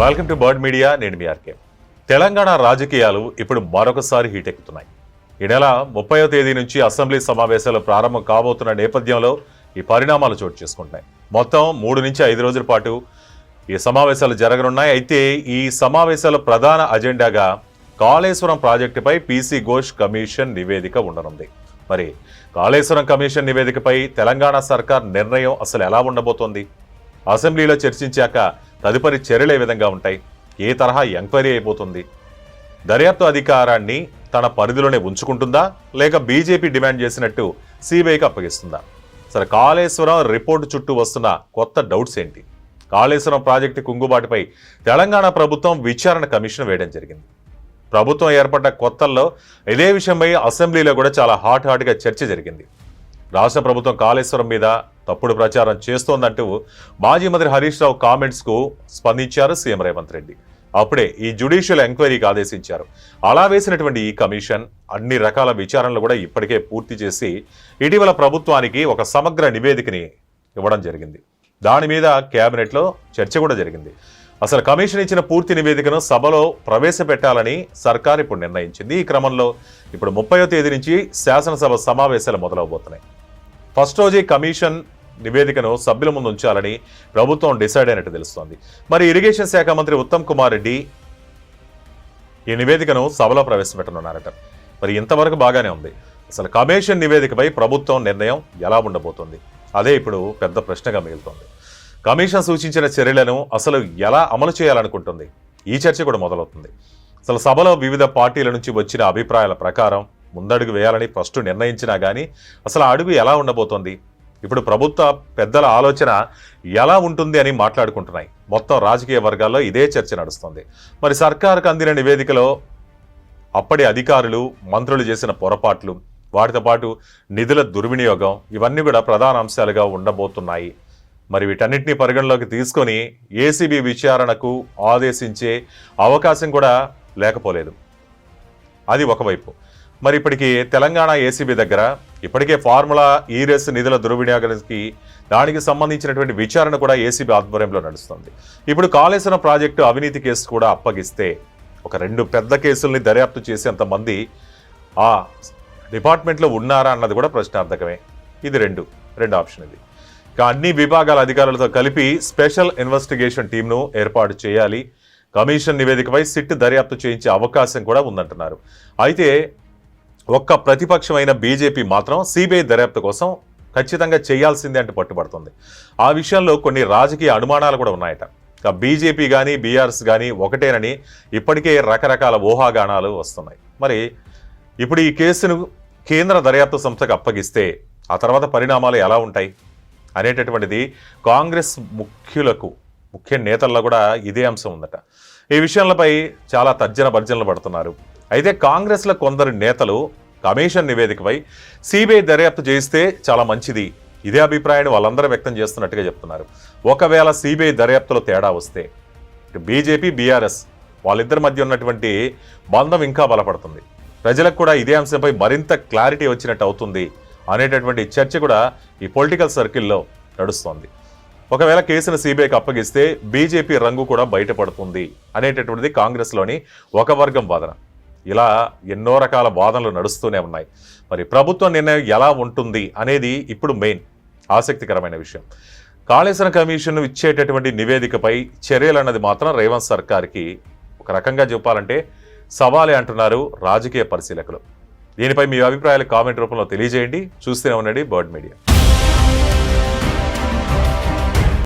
Welcome to bird media నేను మీ RK. Telangana రాజకీయాలు ఇప్పుడు మరొకసారి హీట్ ఎక్కుతున్నాయి. ఈ నెల ముప్పై తేదీ నుంచి అసెంబ్లీ సమావేశాలు ప్రారంభం కాబోతున్న నేపథ్యంలో ఈ పరిణామాలు చోటు చేసుకుంటున్నాయి. మొత్తం మూడు నుంచి ఐదు రోజుల పాటు ఈ సమావేశాలు జరగనున్నాయి. అయితే ఈ సమావేశాల ప్రధాన అజెండాగా కాళేశ్వరం ప్రాజెక్టుపై పీసీ ఘోష్ కమిషన్ నివేదిక ఉండనుంది. మరి కాళేశ్వరం కమిషన్ నివేదికపై తెలంగాణ సర్కార్ నిర్ణయం అసలు ఎలా ఉండబోతోంది? అసెంబ్లీలో చర్చించాక తదుపరి చర్యలు ఏ విధంగా ఉంటాయి? ఏ తరహా ఎంక్వైరీ అయిపోతుంది? దర్యాప్తు అధికారాన్ని తన పరిధిలోనే ఉంచుకుంటుందా? లేక బీజేపీ డిమాండ్ చేసినట్టు సిబిఐకి అప్పగిస్తుందా? సరే కాళేశ్వరం రిపోర్టు చుట్టూ వస్తున్న కొత్త డౌట్స్ ఏంటి? కాళేశ్వరం ప్రాజెక్టు కుంగుబాటుపై తెలంగాణ ప్రభుత్వం విచారణ కమిషన్ వేయడం జరిగింది. ప్రభుత్వం ఏర్పడ్డ కొత్తల్లో ఇదే విషయంపై అసెంబ్లీలో కూడా చాలా హాట్ హాట్గా చర్చ జరిగింది. రాష్ట్ర ప్రభుత్వం కాళేశ్వరం మీద తప్పుడు ప్రచారం చేస్తోందంటూ మాజీ మంత్రి హరీష్ రావు కామెంట్స్కు స్పందించారు సీఎం రేవంత్ రెడ్డి. అప్పుడే ఈ జ్యుడిషియల్ ఎంక్వైరీకి ఆదేశించారు. అలా వేసినటువంటి ఈ కమిషన్ అన్ని రకాల విచారణలు కూడా ఇప్పటికే పూర్తి చేసి ఇటీవల ప్రభుత్వానికి ఒక సమగ్ర నివేదికని ఇవ్వడం జరిగింది. దాని మీద కేబినెట్లో చర్చ కూడా జరిగింది. అసలు కమిషన్ ఇచ్చిన పూర్తి నివేదికను సభలో ప్రవేశపెట్టాలని సర్కార్ ఇప్పుడు నిర్ణయించింది. ఈ క్రమంలో ఇప్పుడు ముప్పయో తేదీ నుంచి శాసనసభ సమావేశాలు మొదలవబోతున్నాయి. ఫస్ట్ రోజే కమిషన్ నివేదికను సభ్యుల ముందు ఉంచాలని ప్రభుత్వం డిసైడ్ అయినట్టు తెలుస్తోంది. మరి ఇరిగేషన్ శాఖ మంత్రి ఉత్తమ్ కుమార్ రెడ్డి ఈ నివేదికను సభలో ప్రవేశపెట్టనున్నారట. మరి ఇంతవరకు బాగానే ఉంది. అసలు కమిషన్ నివేదికపై ప్రభుత్వం నిర్ణయం ఎలా ఉండబోతుంది? అదే ఇప్పుడు పెద్ద ప్రశ్నగా మిగులుతోంది. కమిషన్ సూచించిన చర్యలను అసలు ఎలా అమలు చేయాలనుకుంటుంది? ఈ చర్చ కూడా మొదలవుతుంది. అసలు సభలో వివిధ పార్టీల నుంచి వచ్చిన అభిప్రాయాల ప్రకారం ముందడుగు వేయాలని ఫస్ట్ నిర్ణయించినా కానీ అసలు ఆ అడుగు ఎలా ఉండబోతోంది? ఇప్పుడు ప్రభుత్వ పెద్దల ఆలోచన ఎలా ఉంటుంది అని మాట్లాడుకుంటున్నాయి. మొత్తం రాజకీయ వర్గాల్లో ఇదే చర్చ నడుస్తుంది. మరి సర్కారుకు అందిన నివేదికలో అప్పటి అధికారులు మంత్రులు చేసిన పొరపాట్లు వాటితో పాటు నిధుల దుర్వినియోగం ఇవన్నీ కూడా ప్రధాన అంశాలుగా ఉండబోతున్నాయి. మరి వీటన్నిటిని పరిగణలోకి తీసుకొని ఏసీబీ విచారణకు ఆదేశించే అవకాశం కూడా లేకపోలేదు. అది ఒకవైపు. మరి ఇప్పటికి తెలంగాణ ఏసీబీ దగ్గర ఇప్పటికే ఫార్ములా ఈరెస్ నిధుల దుర్వినియోగానికి దానికి సంబంధించినటువంటి విచారణ కూడా ఏసీబీ ఆధ్వర్యంలో నడుస్తుంది. ఇప్పుడు కాళేశ్వరం ప్రాజెక్టు అవినీతి కేసు కూడా అప్పగిస్తే ఒక రెండు పెద్ద కేసుల్ని దర్యాప్తు చేసేంత మంది ఆ డిపార్ట్మెంట్లో ఉన్నారా అన్నది కూడా ప్రశ్నార్థకమే. ఇది రెండు రెండు ఆప్షన్ ఇది. ఇక అన్ని విభాగాల అధికారులతో కలిపి స్పెషల్ ఇన్వెస్టిగేషన్ టీంను ఏర్పాటు చేయాలి. కమిషన్ నివేదికపై సిట్ దర్యాప్తు చేయించే అవకాశం కూడా ఉందంటున్నారు. అయితే ఒక్క ప్రతిపక్షమైన బీజేపీ మాత్రం సిబిఐ దర్యాప్తు కోసం ఖచ్చితంగా చేయాల్సిందే అంటే పట్టుబడుతుంది. ఆ విషయంలో కొన్ని రాజకీయ అనుమానాలు కూడా ఉన్నాయట. బీజేపీ కానీ బీఆర్ఎస్ కానీ ఒకటేనని ఇప్పటికే రకరకాల ఊహాగానాలు వస్తున్నాయి. మరి ఇప్పుడు ఈ కేసును కేంద్ర దర్యాప్తు సంస్థకు అప్పగిస్తే ఆ తర్వాత పరిణామాలు ఎలా ఉంటాయి? అనేటటువంటిది కాంగ్రెస్ ముఖ్యులకు ముఖ్య నేతల్లో కూడా ఇదే అంశం ఉందట. ఈ విషయాలపై చాలా తర్జన భర్జనలు పడుతున్నారు. అయితే కాంగ్రెస్లో కొందరు నేతలు కమిషన్ నివేదికపై సిబిఐ దర్యాప్తు చేయిస్తే చాలా మంచిది. ఇదే అభిప్రాయాన్ని వాళ్ళందరూ వ్యక్తం చేస్తున్నట్టుగా చెప్తున్నారు. ఒకవేళ సిబిఐ దర్యాప్తులో తేడా వస్తే బీజేపీ బీఆర్ఎస్ వాళ్ళిద్దరి మధ్య ఉన్నటువంటి బంధం ఇంకా బలపడుతుంది. ప్రజలకు కూడా ఇదే అంశంపై మరింత క్లారిటీ వచ్చినట్టు అవుతుంది అనేటటువంటి చర్చ కూడా ఈ పొలిటికల్ సర్కిల్లో నడుస్తోంది. ఒకవేళ కేసును సిబిఐకి అప్పగిస్తే బీజేపీ రంగు కూడా బయటపడుతుంది అనేటటువంటిది కాంగ్రెస్లోని ఒక వర్గం వాదన. ఇలా ఎన్నో రకాల వాదనలు నడుస్తూనే ఉన్నాయి. మరి ప్రభుత్వ నిర్ణయం ఎలా ఉంటుంది అనేది ఇప్పుడు మెయిన్ ఆసక్తికరమైన విషయం. కాళేశ్వరం కమిషన్ ఇచ్చేటటువంటి నివేదికపై చర్యలు అన్నది మాత్రం రేవంత్ సర్కార్కి ఒక రకంగా చెప్పాలంటే సవాలే అంటున్నారు రాజకీయ పరిశీలకులు. దీనిపై మీ అభిప్రాయాలు కామెంట్ రూపంలో తెలియజేయండి. చూస్తూనే ఉండండి బర్డ్ మీడియా.